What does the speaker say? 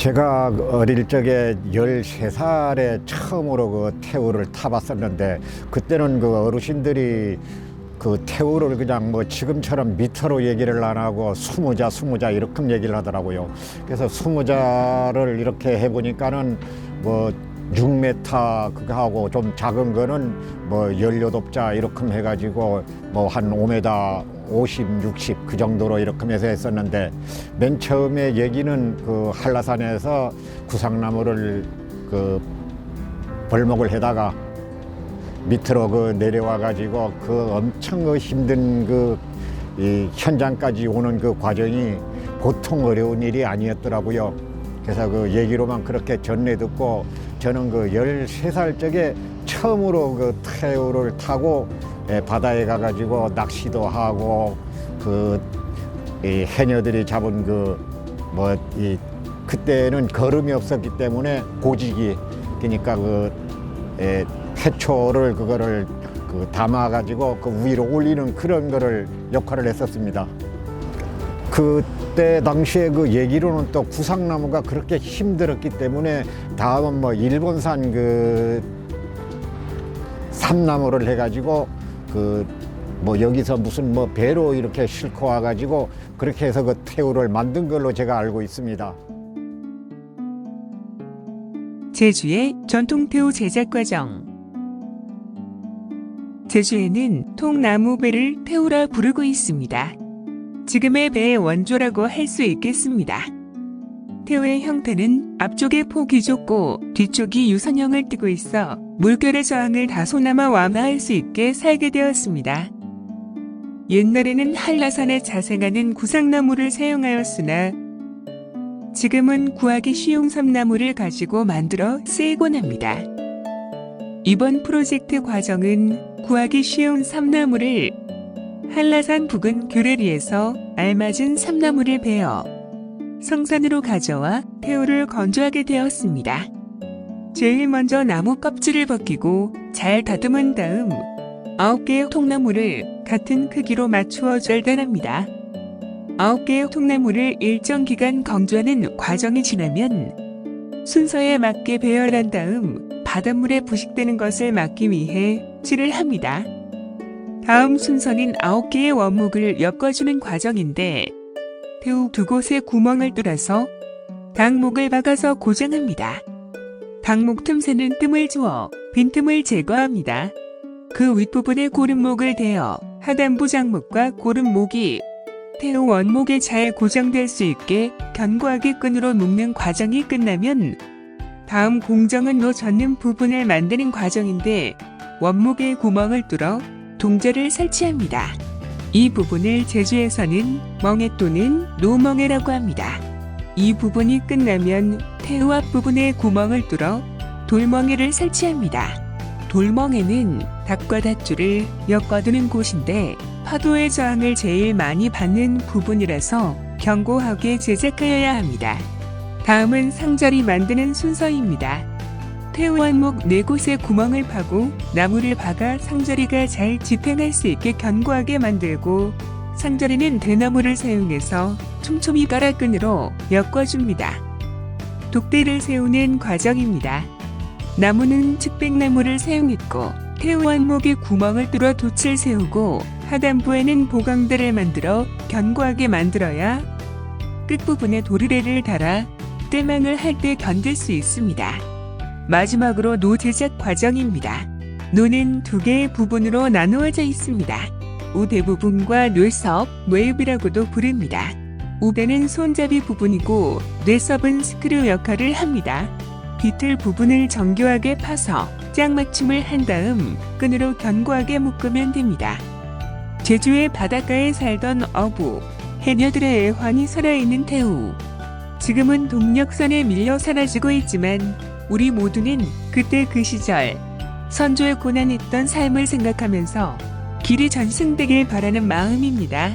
제가 어릴 적에 13살에 처음으로 그 태우를 타봤었는데 그때는 그 어르신들이 그 태우를 그냥 뭐 지금처럼 미터로 얘기를 안 하고 수무자 수무자 이렇게 얘기를 하더라고요. 그래서 수무자를 이렇게 해보니까는 뭐 6m 그거 하고 좀 작은 거는 뭐 18자 이렇게 해가지고 뭐 한 5m 50, 60 그 정도로 이렇게 해서 했었는데 맨 처음에 얘기는 그 한라산에서 구상나무를 그 벌목을 해다가 밑으로 그 내려와 가지고 그 엄청 그 힘든 그 이 현장까지 오는 그 과정이 보통 어려운 일이 아니었더라고요. 그래서 그 얘기로만 그렇게 전해 듣고 저는 그 13살 적에 처음으로 그 태우를 타고 예, 바다에 가가지고 낚시도 하고 그이 해녀들이 잡은 그뭐 이 그때는 걸음이 없었기 때문에 고지기 그러니까 그 에, 해초를 그거를 그 담아 가지고 그 위로 올리는 그런 거를 역할을 했었습니다. 그때 당시에 그 얘기로는 또 구상나무가 그렇게 힘들었기 때문에 다음은 뭐 일본산 그 삼나무를 해가지고 그 뭐 여기서 무슨 뭐 배로 이렇게 싣고 와가지고 그렇게 해서 그 태우를 만든 걸로 제가 알고 있습니다. 제주의 전통 태우 제작 과정. 제주에는 통나무 배를 태우라 부르고 있습니다. 지금의 배의 원조라고 할 수 있겠습니다. 태우의 형태는 앞쪽에 폭이 좁고 뒤쪽이 유선형을 띠고 있어 물결의 저항을 다소나마 완화할 수 있게 살게 되었습니다. 옛날에는 한라산에 자생하는 구상나무를 사용하였으나 지금은 구하기 쉬운 섬나무를 가지고 만들어 쓰이곤 합니다. 이번 프로젝트 과정은 구하기 쉬운 삼나무를 한라산 부근 교래리에서 알맞은 삼나무를 베어 성산으로 가져와 태우를 건조하게 되었습니다. 제일 먼저 나무 껍질을 벗기고 잘 다듬은 다음 9개의 통나무를 같은 크기로 맞추어 절단합니다. 9개의 통나무를 일정 기간 건조하는 과정이 지나면 순서에 맞게 배열한 다음 바닷물에 부식되는 것을 막기 위해 칠을 합니다. 다음 순서는 9개의 원목을 엮어주는 과정인데 태우 두 곳에 구멍을 뚫어서 당목을 박아서 고정합니다. 당목 틈새는 뜸을 주어 빈틈을 제거합니다. 그 윗부분에 고름목을 대어 하단부 장목과 고름목이 태우 원목에 잘 고정될 수 있게 견고하게 끈으로 묶는 과정이 끝나면 다음 공정은 노 젓는 부분을 만드는 과정인데 원목에 구멍을 뚫어 동자를 설치합니다. 이 부분을 제주에서는 멍해 또는 노멍해라고 합니다. 이 부분이 끝나면 태우 앞부분에 구멍을 뚫어 돌멍해를 설치합니다. 돌멍에는 닭과 닷줄을 엮어두는 곳인데 파도의 저항을 제일 많이 받는 부분이라서 견고하게 제작하여야 합니다. 다음은 상자리 만드는 순서입니다. 태우원목 네 곳에 구멍을 파고 나무를 박아 상자리가 잘 지탱할 수 있게 견고하게 만들고 상자리는 대나무를 사용해서 촘촘히 깔아 끈으로 엮어줍니다. 독대를 세우는 과정입니다. 나무는 측백나무를 사용했고 태우원목에 구멍을 뚫어 돛을 세우고 하단부에는 보강대를 만들어 견고하게 만들어야 끝부분에 도르래를 달아 떼망을 할 때 견딜 수 있습니다. 마지막으로 노 제작 과정입니다. 노는 두 개의 부분으로 나누어져 있습니다. 우대 부분과 뇌섭, 뇌읍이라고도 부릅니다. 우대는 손잡이 부분이고 뇌섭은 스크류 역할을 합니다. 비틀 부분을 정교하게 파서 짝 맞춤을 한 다음 끈으로 견고하게 묶으면 됩니다. 제주의 바닷가에 살던 어부, 해녀들의 애환이 살아있는 태우. 지금은 동력선에 밀려 사라지고 있지만 우리 모두는 그때 그 시절 선조의 고난했던 삶을 생각하면서 길이 전승되길 바라는 마음입니다.